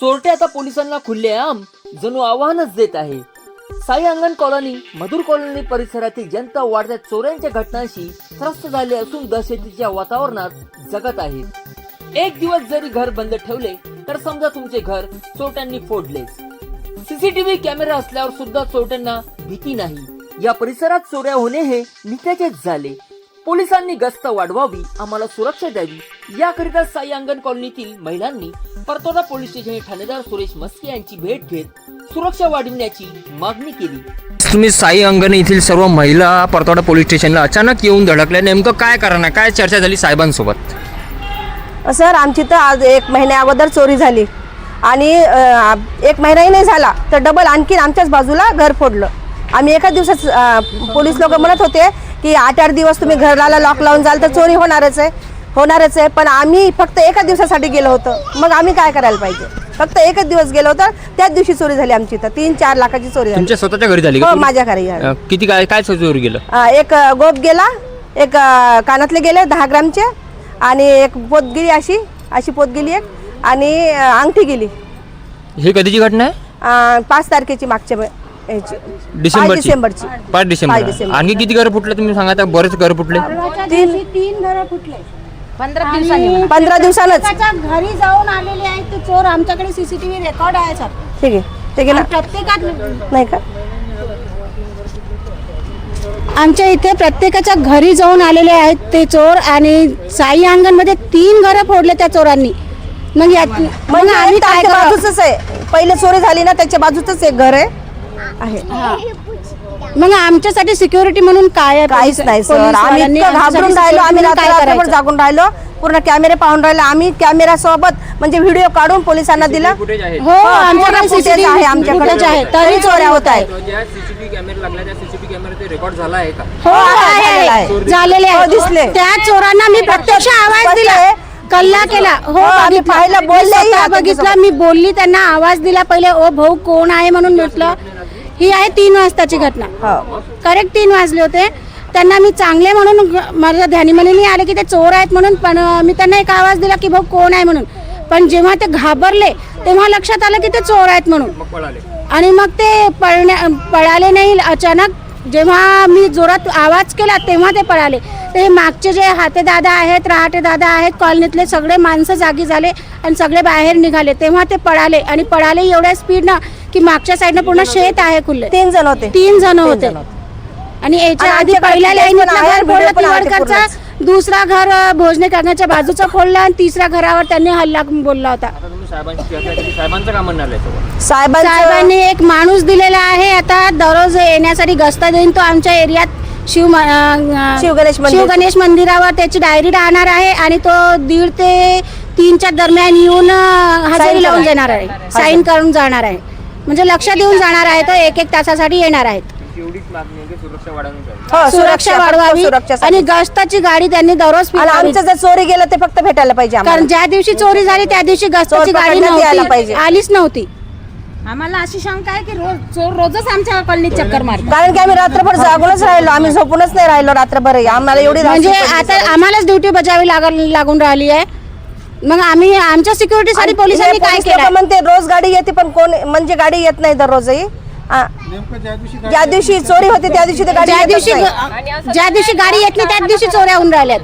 चोरटे आता पोलिसांना खुल्लेआम जणू आव्हानच देत आहे. साई अंगण कॉलनी मधुर कॉलनी परिसरातील जनता वाढत्या चोऱ्यांच्या घटनांशी त्रस्त झाले असून दहशतीच्या वातावरणात जगत आहे एक दिवस जरी घर बंद ठेवले तर समजा तुमचे घर चोरट्यांनी फोडलेच. सीसीटीव्ही कॅमेरा असल्यावर सुद्धा चोरट्यांना भीती नाही. या परिसरात चोऱ्या होणे हे नित्याचेच झाले. पोलिसांनी गस्त वाढवावी आम्हाला सुरक्षा द्यावी. याकरिता साई अंगण कॉलनीतील महिलांनी परतोडा पोलीस स्टेशन ठाणेदार सुरेश मस्के यांची भेट घेत सुरक्षा वाढविण्याची मागणी केली. तुम्ही साई अंगण येथील सर्व महिला परतवाडा पोलीस स्टेशनला अचानक येऊन धडकल्या. नेमकं काय कारण आहे? काय चर्चा झाली साहेबांसोबत? सर आमची तर आज एक महिन्या अगोदर चोरी झाली. आणि अ, एक महिनाही नाही झाला तर डबल आणखीन आमच्याच बाजूला घर फोडलं. आम्ही एका दिवसात अ, पोलीस लोक म्हणत होते की आठ आठ दिवस तुम्ही घराला लॉक लावून जाल तर चोरी होणारच आहे. होणारच आहे पण आम्ही फक्त एका दिवसासाठी गेलो होतो. मग आम्ही काय करायला पाहिजे? फक्त एकच दिवस गेलो होतो त्याच दिवशी चोरी झाली आमची. तर तीन चार लाखाची चोरी झाली. तुमच्या स्वतःच्या घरी झाली का हो माझ्या घरी झाली. अं, किती काय काय चोरी गेलं अ, एक गोप गेला एक अ, कानातले गेले दहा ग्रामचे आणि एक पोत गेली अशी अशी पोत गेली एक आणि अ, अंगठी गेली. ही कधीची घटना आहे? अ, पाच तारखेची मागच्या वे- ह्याची. डिसेंबरची पाच डिसेंबरची. पाच पाच डिसेंबर डिसेंबर. आणखी किती घर फुटले तुम्ही सांगा आता? बरेच घर फुटले. तीन तीन घरं फुटले. पंधरा दिवसांनी म्हणा. पंधरा दिवसानच त्याच्या घरी जाऊन आलेले आहेत ते चोर आमच्याकडे सीसीटीव्ही रेकॉर्ड आहे सर. ठीक आहे. ठीक आहे ना प्रत्येकात नाही का? आमच्या इथे प्रत्येकाच्या घरी जाऊन आलेले आहेत ते चोर आणि साई अंगणमध्ये तीन घरं फोडले त्या चोरांनी. मग यात मग म्हणजे आम्ही काय करावं? बाजूच आहे. पहिले चोरी झाली ना त्याच्या बाजूच एक घर आहे. आहे. मग आमच्यासाठी सिक्युरिटी म्हणून काय आहे? काहीच पोलीस- नाही सर पोलीसवाल्यांनी आम्ही इतकं आमच्यासाठी घाबरून राहिलो आम्ही security म्हणून रात्र काय रात्रभर करायचं? जागून राहिलो पूर्ण कॅमेरे पाहून राहिले आम्ही कॅमेरा सोबत म्हणजे व्हिडिओ काढून पोलिसांना दिला आहे हो आमच्याकडे पूर्ण footage सीसीटीव्ही आहे आमच्याकडे. फुटेज आहे तरी चोऱ्या होत आहेत ज्या सीसीटीव्ही कॅमेरा लागला त्या सीसीटीव्ही कॅमेरा रेकॉर्ड झाला आहे का हो झालेलं आहे आहे. झालेले हो, आहे दिसले. त्या चोरांना मी प्रत्यक्ष आवाज दिला आहे. कल्ला केला हो हो, आम्ही बघितलं. पाहिलं, मी बोललेही स्वतः आता बघितलं त्याच्यासोबत. मी बोलली त्यांना आवाज दिला पहिले ओ भाऊ कोण आहे म्हणून म्हटलं ही आहे तीन वाजताची घटना. हो. करेक्ट तीन वाजले होते. त्यांना मी चांगले म्हणून माझ्या नाही आले की ते चोर आहेत म्हणून पण मी त्यांना एक आवाज दिला की भाऊ कोण आहे म्हणून. पण जेव्हा ते घाबरले तेव्हा लक्षात आलं की ते चोर आहेत म्हणून. आणि मग ते पळण्या पळाले नाही अचानक जेव्हा मी जोरात आवाज केला तेव्हा ते पळाले. ते मागचे जे हाते दादा आहेत रहाटे दादा आहेत कॉलनीतले सगळे माणसं जागी झाले आणि सगळे बाहेर निघाले. तेव्हा ते पळाले आणि पळाले एवढ्या स्पीडनं की मागच्या साईडनं पूर्ण शेत आहे खुल्ले तीन जण होते. तीन जण होते. आणि याच्या आधी पहिल्या लाईनीतलं दुसरा घर भोजने करण्याच्या बाजूचं फोडलं आणि तिसऱ्या घरावर त्यांनी हल्ला बोलला होता. साहेबांनी एक माणूस दिलेला आहे. आता दररोज येण्यासाठी गस्त देईन. तो आमच्या एरियात शिव. शिव गणेश मंदिरावर त्याची डायरी राहणार आहे आणि तो दीड ते तीनच्या दरम्यान येऊन हजेरी लावून. देणार आहे. साईन करून जाणार आहे. म्हणजे लक्ष देऊन जाणार आहे तो एक एक तासासाठी येणार आहेत एवढीच मागणी आहे की सुरक्षा वाढवण्याची हो, सुरक्षा फक्त वाढवावी. आणि गस्ताची गाडी त्यांनी दररोज. आमचं जर चोरी गेलं ते फक्त भेटायला पाहिजे. कारण ज्या दिवशी चोरी झाली त्या दिवशी गस्ताची गाडी नव्हती पाहिजे. आलीच नव्हती आम्हाला अशी शंका आहे की रोज चोर रोजच आमच्या कॉलनीत चक्कर मारतात कारण की आम्ही रात्रभर जागूनच राहिलो आम्ही झोपूनच नाही राहिलो रात्रभर आम्हाला एवढी म्हणजे आता. आम्हालाच ड्युटी बजावी लाग- लागून राहिली आहे मग आम्ही आमच्या सिक्युरिटीसाठी पोलिसांनी हे काय केलं म्हणते रोज गाडी येते पण कोण म्हणजे गाडी येत नाही दररोजही. ज्या दिवशी चोरी होते त्या दिवशी ते गाडी ज्या दिवशी. ज्या दिवशी गाडी येत नाही त्याच दिवशी चोऱ्या होऊन राहिल्यात.